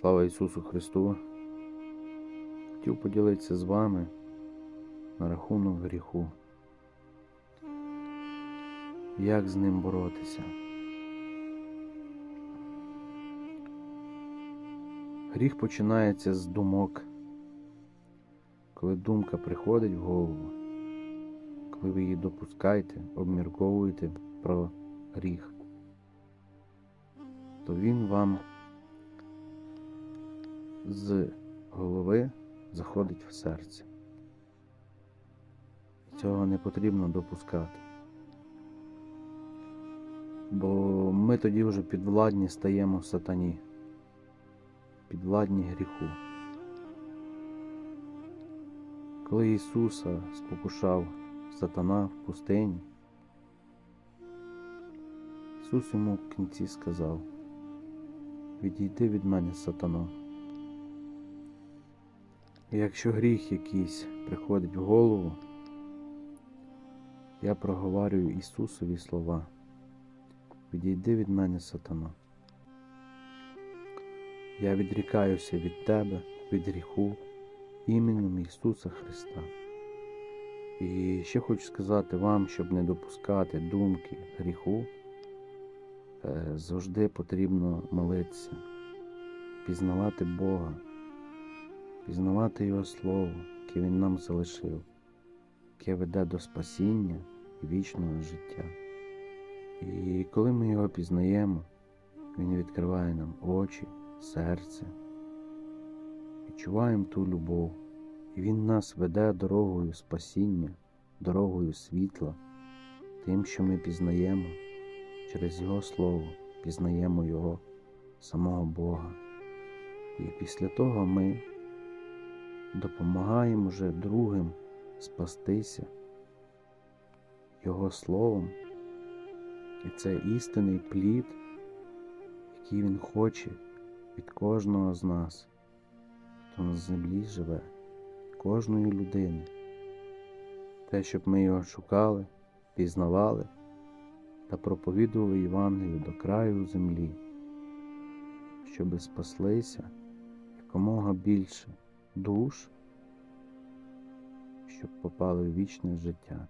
Слава Ісусу Христу! Хотів поділитися з вами на рахунок гріху. Як з ним боротися? Гріх починається з думок. Коли думка приходить в голову, коли ви її допускаєте, обмірковуєте про гріх, то він вам з голови заходить в серце. Цього не потрібно допускати. Бо ми тоді вже підвладні стаємо сатані, підвладні гріху. Коли Ісуса спокушав сатана в пустині, Ісус йому в кінці сказав, відійди від мене, сатано. Якщо гріх якийсь приходить в голову, я проговорюю Ісусові слова. Відійди від мене, сатана. Я відрікаюся від тебе, від гріху, іменем Ісуса Христа. І ще хочу сказати вам, щоб не допускати думки гріху, е, завжди потрібно молитися, пізнавати Бога пізнавати Його Слово, яке Він нам залишив, яке веде до спасіння і вічного життя. І коли ми його пізнаємо, Він відкриває нам очі, серце, відчуваємо ту любов, і Він нас веде дорогою спасіння, дорогою світла, тим, що ми пізнаємо через Його Слово, пізнаємо Його, самого Бога. І після того ми допомагаємо вже другим спастися Його Словом. І це істинний плід, який Він хоче від кожного з нас, хто на землі живе, кожної людини. Те, щоб ми його шукали, пізнавали та проповідували Євангелію до краю землі, щоби спаслися якомога більше душ, щоб попали в вічне життя.